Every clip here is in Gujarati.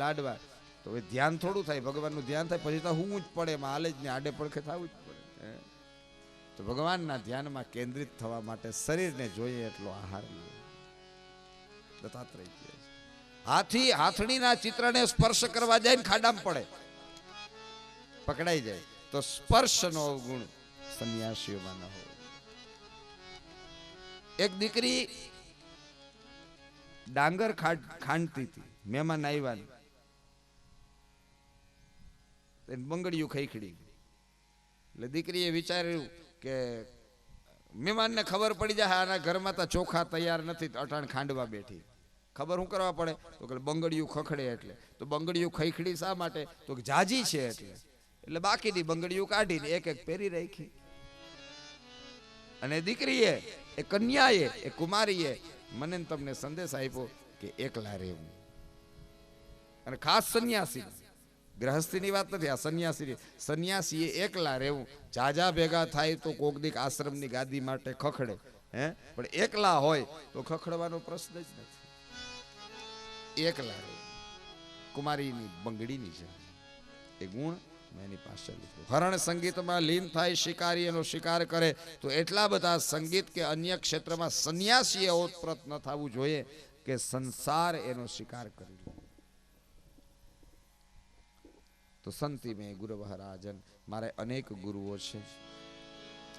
લાડવા. તો હવે ધ્યાન થોડું થાય, ભગવાનનું ધ્યાન થાય, પછી તો હું જ પડે, એમાં જ ને આડે પડખે થવું જ પડે. તો ભગવાનના ધ્યાનમાં કેન્દ્રિત થવા માટે શરીરને જોઈએ એટલો આહાર દત્તાત્રેય. હાથી હાથણીના ચિત્રને સ્પર્શ કરવા જાય ને ખાડામાં પડે. પકડાઈ જાય. તો સ્પર્શનો ગુણ સંન્યાસીઓમાં ન હોય. એક દીકરી ડાંગર ખાડ- ખાંડતી હતી, મહેમાન આવ્યા બંગડીયું ખૈખડી એટલે દીકરીએ વિચાર્યું કે મહેમાનને ખબર પડી જાય, આના ઘરમાં તો ચોખા તૈયાર નથી અટાણ ખાંડવા બેઠી. ખબર શું કરવા પડે? તો કે બંગડીયું ખખડે એટલે. તો બંગડીયું ખૈખડી શા માટે? તો કે જાજી છે એટલે. એટલે બાકીની બંગડીયું કાઢીને એક એક પહેરી રાખી. અને દીકરીએ, એ કન્યાએ, એ કુમારીએ મને તમને સંદેશ આપ્યો કે એકલા રહેવું. અને ખાસ સંન્યાસી. ગ્રહસ્થીની વાત નથી, આ સંન્યાસી સંન્યાસીએ એકલા રહેવું. જાજા ભેગા થાય તો કોક દીક આશ્રમની ગાદી માટે ખખડે, હે? પણ એકલા હોય તો ખખડવાનો પ્રશ્ન જ નથી. એકલા રહેવું. કુમારીની બંગડીની છે એ ગુણ એની પાસે લીધું. હરણ સંગીતમાં લીન થાય શિકારી એનો શિકાર કરે, તો એટલા બધા સંગીત કે અન્ય ક્ષેત્રમાં સંન્યાસીએ ઓતપ્રત ન થવું જોઈએ કે સંસાર એનો શિકાર કરી તો સંતિ મેં ગુરુ મહારાજન મારે અનેક ગુરુઓ છે.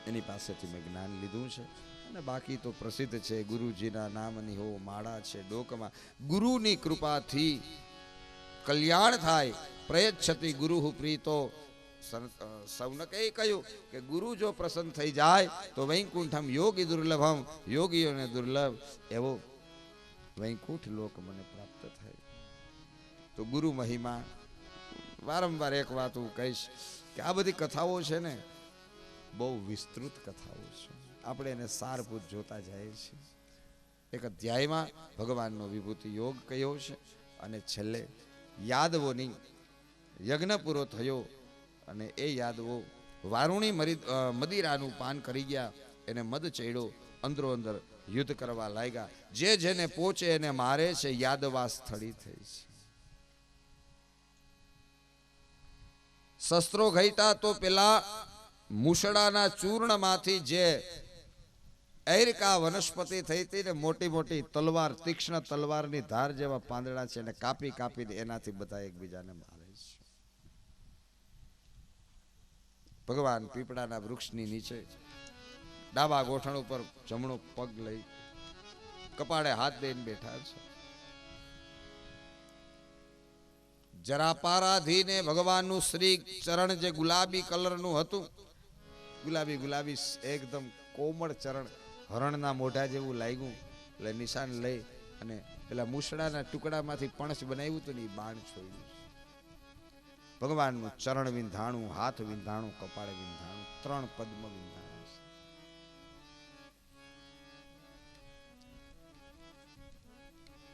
એની પાસેથી મેં જ્ઞાન લીધું છે. અને બાકી તો પ્રસિદ્ધ છે ગુરુજીના નામની હો માળા છે ડોકમાં. ગુરુની કૃપાથી કલ્યાણ થાય, પ્રયચ્છતિ ગુરુ પ્રીતો. સૌનકે કહ્યું કે ગુરુ જો પ્રસન્ન થઈ જાય તો વૈકુંઠમ યોગી દુર્લભમ, યોગીઓને દુર્લભ. એવો વૈકુંઠ લોક મને પ્રાપ્ત થાય. તો ગુરુ મહિમા વારંવાર એક વાત હું કહીશ કે આ બધી કથાઓ છે ને, બહુ વિસ્તૃત કથાઓ છે. આપણે એને સારભૂત જોતા જઈએ છીએ. એક અધ્યાયમાં ભગવાનનો વિભૂતિ યોગ કયો છે અને છેલ્લે યાદવોની યજ્ઞ પૂરો થયો અને એ યાદવો વારુણી મરી મદિરાનું પાન કરી ગયા, એને મદ ચડ્યો, અંદરો અંદર યુદ્ધ કરવા લાગ્યા. જે જેને પોચે એને મારે છે, યાદવા સ્થળી થઈ છે. શસ્ત્રો ઘટ્યા તો પેલા મુસડાના ચૂર્ણમાંથી જે એરકા વનસ્પતિ થઈ હતી ને મોટી મોટી તલવાર, તીક્ષ્ણ તલવારની ધાર જેવા પાંદડા છે એને કાપી કાપીને એનાથી બધા એકબીજાને મારે છે. ભગવાન પીપળાના વૃક્ષની નીચે ડાબા ગોઠણ ઉપર જમણો પગ લઈ કપાળે હાથ દઈને બેઠા છે. જરા પારાધીને ભગવાનનું શ્રી ચરણ જે ગુલાબી કલરનું હતું, ગુલાબી ગુલાબી એકદમ કોમળ ચરણ હરણના મોઢા જેવું લાગ્યું, એટલે નિશાન લઈ અને પેલા મુસડાના ટુકડામાંથી પણસ બનાવ્યું હતું ને બાણ છોડ્યું. ભગવાનનું ચરણ વિંધાણું, હાથ વિંધાણું, કપાળ વિંધાણું, ત્રણ પદ્મ વિંધાણું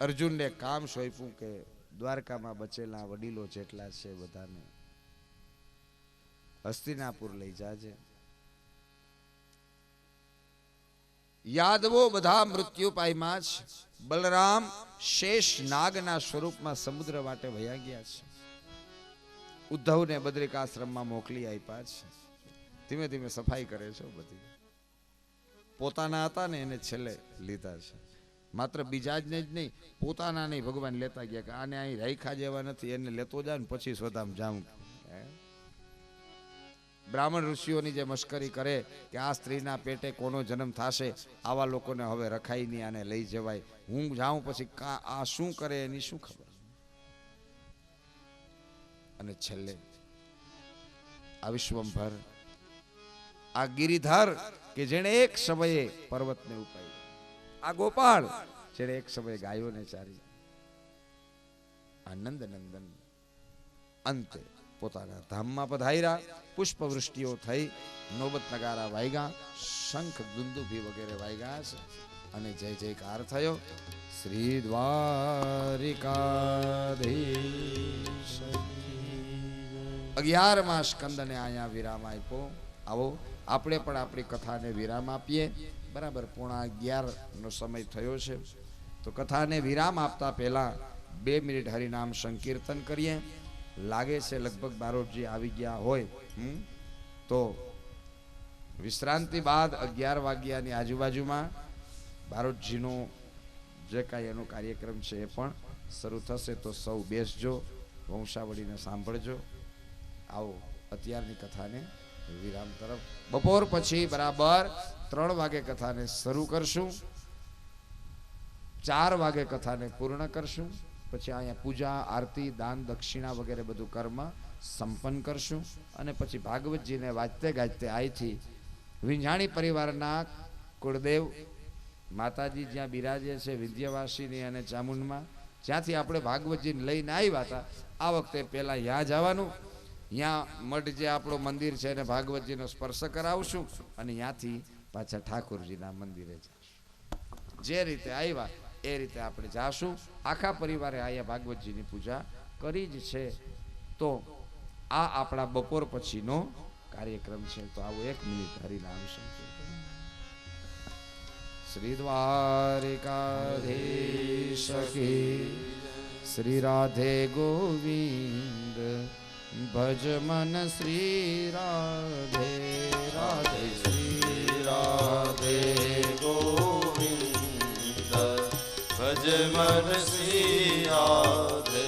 અર્જુનને કામ સોંપ્યું કે દ્વારકામાં બચેલા વડીલો જેટલા છે બધાને હસ્તિનાપુર લઈ જાજે. યાદવો બધા મૃત્યુ પાયમાં છે બલરામ શેષ નાગના સ્વરૂપમાં સમુદ્ર માટે વયા ગયા છે. ઉદ્ધવને બદ્રિકાશ્રમમાં મોકલી આપ્યા છે. ધીમે ધીમે સફાઈ કરે છે બધી. પોતાના હતા ને એને છેલ્લે લીધા છે. માત્ર બીજા જ જ નહીં, પોતાના નહીં. ભગવાન લેતા ગયા કે આને અહીં રાખ્યા જેવા નથી, એને લેતો જાય ને પછી સ્વધામ જાઉં બ્રાહ્મણ ઋષિઓની જે મશ્કરી કરે કે આ સ્ત્રીના પેટે કોનો જન્મ થશે, આવા લોકોને હવે રખાઈ નહીં આને લઈ જવાય. હું જાઉં પછી કા આ શું કરે એની શું ખબર? અને છેલ્લે, આ વિશ્વંભર, આ ગિરિધર કે જેણે એક સમયે પર્વતને ઉપાડ્યો. આ ગોપાળ. જેણે એક સમય ગાયો ને ચારી. આનંદ નંદન અંતે પોતાના ધામમાં પધાર્યા. પુષ્પવૃષ્ટિઓ થઈ, નોબત નગારા વાગ્યા શંખ દુંદુભી વગેરે વાગ્યા છે. અને જય જયકાર થયો. શ્રી દ્વારિકાધીશ. અગિયારમાં સ્કંદને અહીંયા વિરામ આપ્યો. આવો, આપણે પણ આપણી કથાને વિરામ આપીએ. બરાબર, પોણા અગિયાર નો સમય થયો છે. તો કથાને વિરામ આપતા પહેલા બે મિનિટ હરિનામ સંકીર્તન કરીએ. લાગે છે લગભગ બારોટજી આવી ગયા હોય? તો વિશ્રાંતિ બાદ અગિયાર વાગ્યાની આજુબાજુમાં બારોટજીનો જે કાંઈ એનો કાર્યક્રમ છે એ પણ શરૂ થશે. તો સૌ બેસજો, વંશાવળીને સાંભળજો. આવો, અત્યારની કથાને વિરામ તરફ. બપોર પછી બરાબર ત્રણ વાગે કથાને શરૂ કરશું, ચાર વાગે કથાને પૂર્ણ કરશું, પછી અહીંયા પૂજા, આરતી, દાન, દક્ષિણા વગેરે બધું કર્મ સંપન્ન કરશું અને પછી ભાગવતજીને વાંચતે ગાજતે અહીંથી વિંજાણી પરિવારના કુળદેવ માતાજી જ્યાં બિરાજે છે વિદ્યાવાસીની અને ચામુંડમાં, જ્યાંથી આપણે ભાગવતજીને લઈને આવ્યા હતા, આ વખતે પહેલાં ત્યાં જવાનું ત્યાં મઠ જે આપણો મંદિર છે એને ભાગવતજીનો સ્પર્શ કરાવશું અને ત્યાંથી પાછા ઠાકોરજીના મંદિરે જઈશું જે રીતે આવ્યા એ રીતે આપણે જાશું. આખા પરિવારે અહીંયા ભાગવતજીની પૂજા કરી જ છે. તો આ આપણા બપોર પછીનો કાર્યક્રમ છે. તો આવો એક મિનિટ હરિનામ સંકીર્તન શ્રી દ્વારિકાધીશ કી શ્રી રાધે ગોવિંદ, ભજ મન શ્રી રાધે રાધે. શ્રી રાધે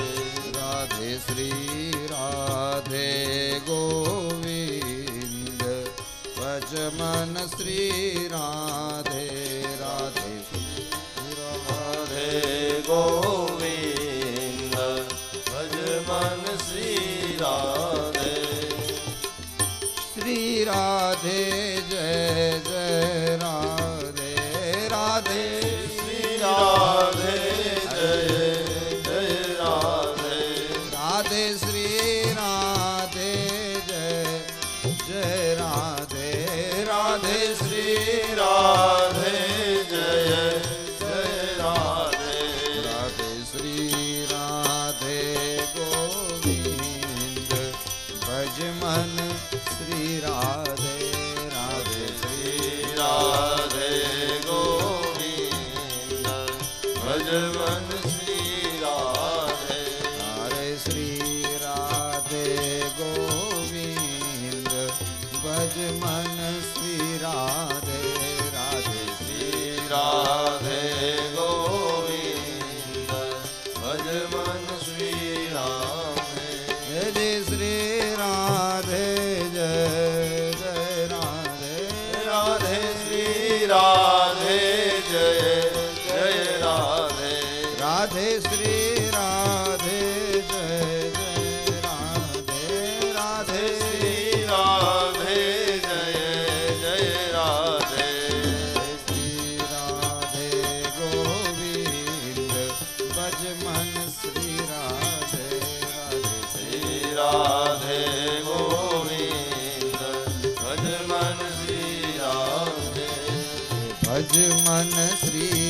રાધે શ્રી રાધે ગોવિંદ. ભજ મન શ્રી રાધે રાધે શ્રી રાધે ગોવિંદ. ભજ મન શ્રી રાધે શ્રી રાધે ગોવિંદ ભજ મન શ્રી રાધે રાધે શ્રી રાધે ગોવિંદ ભજ મન શ્રી રાધે હરે શ્રી રાધે ગોવિંદ ભજ મન શ્રી રાધે રાધે શ્રી રાધે ભજ મન શ્રી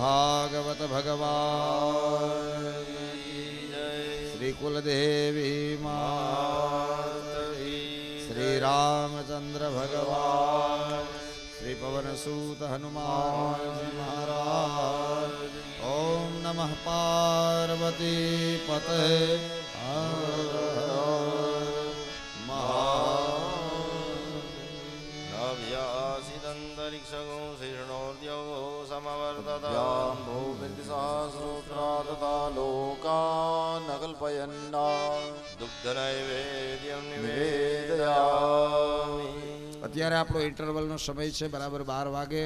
ભાગવત ભગવાન શ્રી કુલદેવી શ્રી રામચંદ્ર ભગવાન શ્રી પવનસૂત હનુમાન મહારાજ ઓમ નમઃ પાર્વતી પતે મહા નવ્યાસી દંતરિક્ષગો लोकान् अकल्पयन्ना दुग्धनैवेद्यं निवेदयामि અત્યારે આપણો ઇન્ટરવલનો સમય છે બરાબર બાર વાગે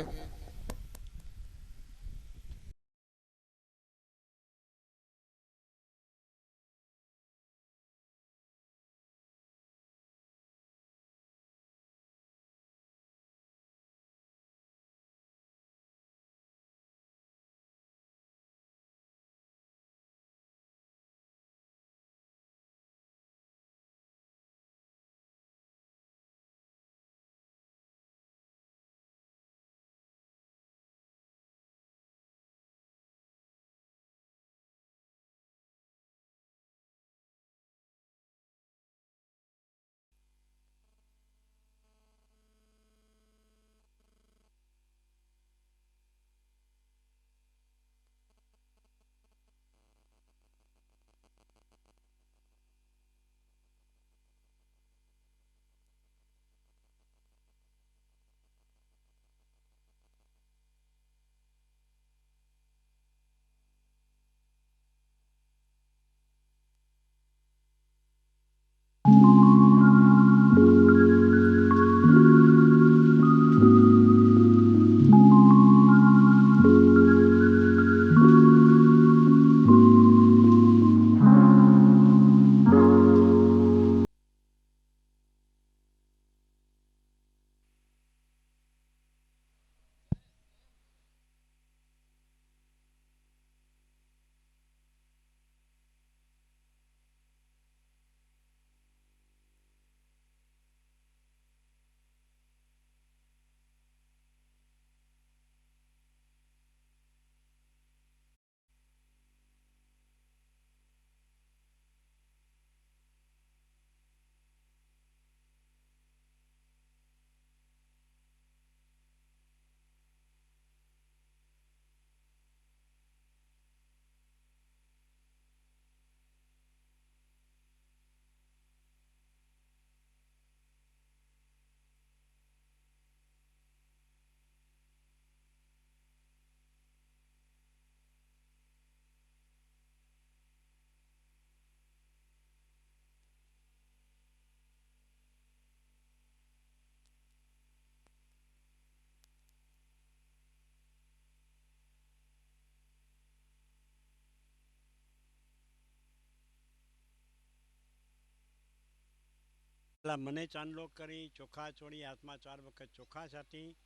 પેલા મને ચાંદલો કરી, ચોખા ચોળી હાથમાં ચાર વખત ચોખા છાંટી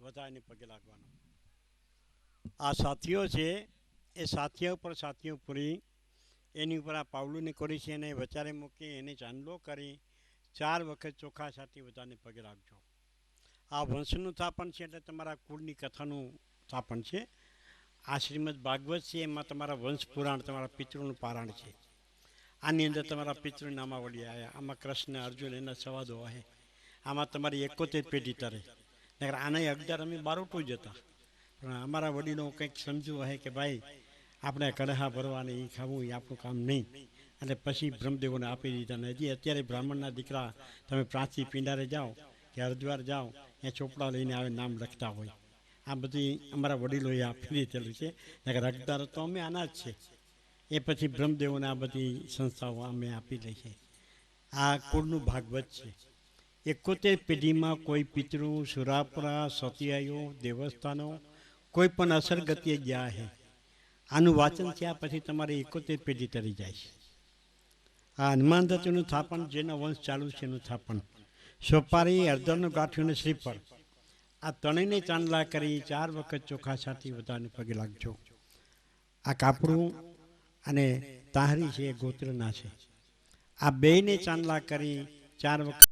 વધાઈને પગે લાગવાનો. આ સાથીઓ છે, એ સાથીઓ ઉપર સાથીઓ પૂરી, એની ઉપર આ પાવલું કરી છે, એને વચારે મૂકી, એને ચાંદલો કરી, ચાર વખત ચોખા છાંટી બધાને પગે લાગજો. આ વંશનું થાપણ છે એટલે તમારા કુળની કથાનું થાપણ છે. આ શ્રીમદ ભાગવત છે, એમાં તમારા વંશ પુરાણ, તમારા પિતૃનું પારાણ છે. આની અંદર તમારા પિતૃ નામાવળી આવ્યા આમાં કૃષ્ણ, અર્જુન એના સવાદો આવે આમાં તમારી એકોતેર પેઢી તરે. નકર આનાય અગિયાર અમે બારોટું જ હતા. પણ અમારા વડીલો કંઈક સમજવું હોય કે ભાઈ, આપણે કડહા ભરવાની એ ખાવું એ આપણું કામ નહીં. અને પછી બ્રહ્મદેવોને આપી દીધા ને હજી અત્યારે બ્રાહ્મણના દીકરા તમે પ્રાચી પિંડારે જાઓ કે હરદ્વાર જાઓ, ત્યાં ચોપડા લઈને આવે નામ લખતા હોય. આ બધી અમારા વડીલોએ આપી દીધેલું છે. નહીં અગિયાર તો અમે આના જ છે. એ પછી બ્રહ્મદેવોને આ બધી સંસ્થાઓ અમે આપી દઈ છે આ કુળનું ભાગવત છે. એકોતેર પેઢીમાં કોઈ પિતૃ, સુરાપરા સતિયાઈઓ દેવસ્થાનો કોઈ પણ અસરગતિએ ગયા છે આનું વાંચન થયા પછી તમારી એકોતેર પેઢી તરી જાય છે. આ હનુમાન દત્તનું થાપણ, જેનો વંશ ચાલુ છે એનું થાપણ. સોપારી અર્ધરનું ગાંઠિયું અને શ્રીફળ. આ ત્રણેયને ચાંદલા કરી, ચાર વખત ચોખા સાથી બધાને પગે લાગજો. આ કાપડું અને તાહરી છે એ ગોત્રના છે. આ બેયને ચાંદલા કરી ચાર વખત